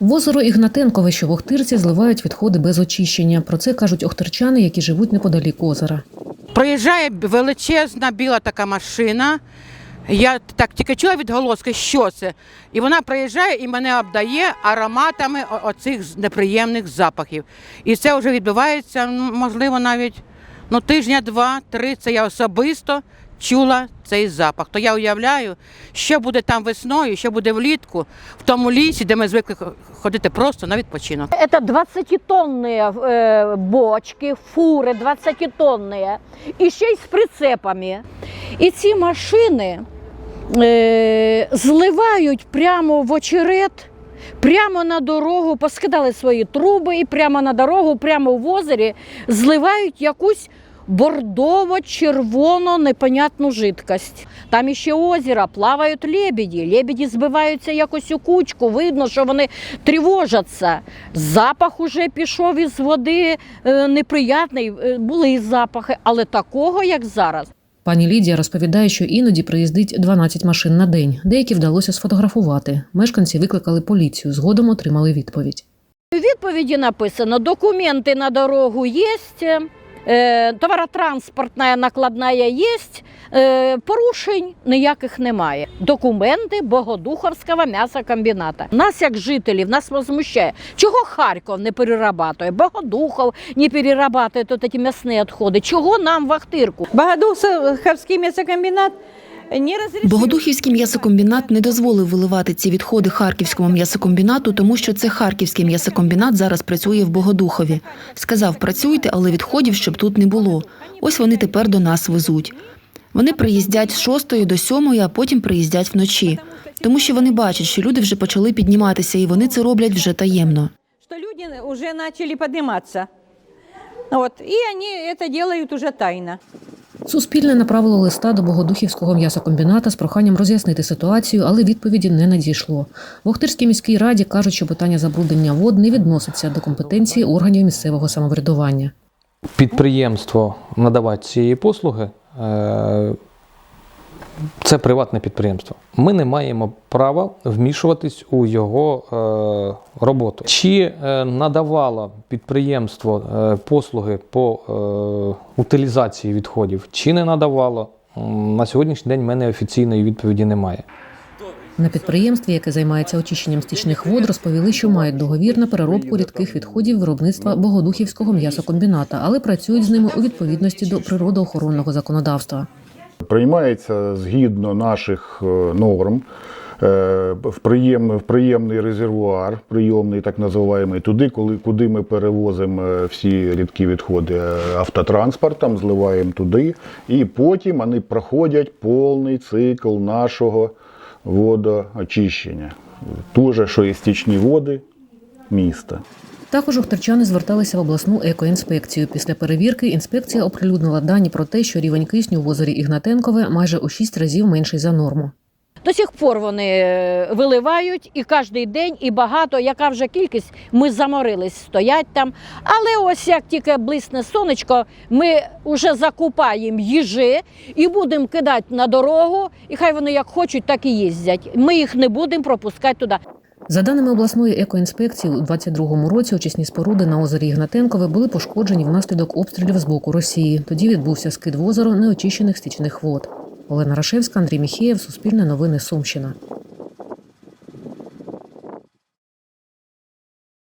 В озеро Ігнатенкове, в Охтирці, зливають відходи без очищення. Про це кажуть охтирчани, які живуть неподалік озера. Проїжджає величезна біла така машина. Я так тільки чула відголоски, що це. І вона проїжджає і мене обдає ароматами оцих неприємних запахів. І це вже відбувається, можливо, навіть ну, тижня, два, три. Це я особисто чула цей запах. То я уявляю, що буде там весною, що буде влітку, в тому лісі, де ми звикли х- ходити просто на відпочинок. Это 20-тонные э, бочки, фури 20-тонные, і ще й з прицепами. І ці машини е, зливають прямо в очерет, прямо на дорогу, поскидали свої труби і прямо на дорогу, прямо в озері, зливають якусь бордово-червоно непонятну жидкость. Там іще озеро, плавають лебеді. Лебеді збиваються якось у кучку. Видно, що вони тривожаться. Запах уже пішов із води е, неприятний. Е, Були запахи, але такого, як зараз. Пані Лідія розповідає, що іноді приїздить 12 машин на день. Деякі вдалося сфотографувати. Мешканці викликали поліцію, згодом отримали відповідь. У відповіді написано: документи на дорогу є, товаротранспортна накладна є, е, порушень ніяких немає. Документи Богодуховського м'ясокомбіната. Нас, як жителів, нас возмущає. Чого Харків не перерабатує? Богодухов не перерабатує тут ці м'ясні відходи. Чого нам в Ахтирку? Богодуховський м'ясокомбінат. Богодухівський м'ясокомбінат не дозволив виливати ці відходи харківському м'ясокомбінату, тому що це харківський м'ясокомбінат зараз працює в Богодухові. Сказав, працюйте, але відходів щоб тут не було. Ось вони тепер до нас везуть. Вони приїздять з 6 до 7, а потім приїздять вночі. Тому що вони бачать, що люди вже почали підніматися, і вони це роблять вже таємно. Что люди уже начали подниматься. Вот. И они это делают уже тайно. Суспільне направило листа до Богодухівського м'ясокомбіната з проханням роз'яснити ситуацію, але відповіді не надійшло. В Охтирській міській раді кажуть, що питання забруднення вод не відноситься до компетенції органів місцевого самоврядування. підприємство надавати цієї послуги е, це приватне підприємство. Ми не маємо права вмішуватись у його е, роботу. Чи е, надавало підприємство е, послуги по е, утилізації відходів, чи не надавало, на сьогоднішній день в мене офіційної відповіді немає. На підприємстві, яке займається очищенням стічних вод, розповіли, що мають договір на переробку рідких відходів виробництва Богодухівського м'ясокомбіната, але працюють з ними у відповідності до природоохоронного законодавства. Приймається згідно наших е, норм е, в приємний, в приємний резервуар, прийомний так називаємо, туди, коли, куди ми перевозимо е, всі рідкі відходи автотранспортом, зливаємо туди, і потім вони проходять повний цикл нашого водоочищення. Дуже, що і стічні води міста. Також охтирчани зверталися в обласну екоінспекцію. Після перевірки інспекція оприлюднила дані про те, що рівень кисню в озері Ігнатенкове майже у 6 разів менший за норму. До сих пор вони е, виливають і кожен день, і багато, яка вже кількість, ми заморились, стоять там. Але ось як тільки блисне сонечко, ми вже закупаємо їжі і будемо кидати на дорогу, і хай вони як хочуть, так і їздять. Ми їх не будемо пропускати туди. За даними обласної екоінспекції, у 22-му році очисні споруди на озері Ігнатенкове були пошкоджені внаслідок обстрілів з боку Росії. Тоді відбувся скид в озеро неочищених стічних вод. Олена Рашевська, Андрій Міхеєв, Суспільне новини Сумщина.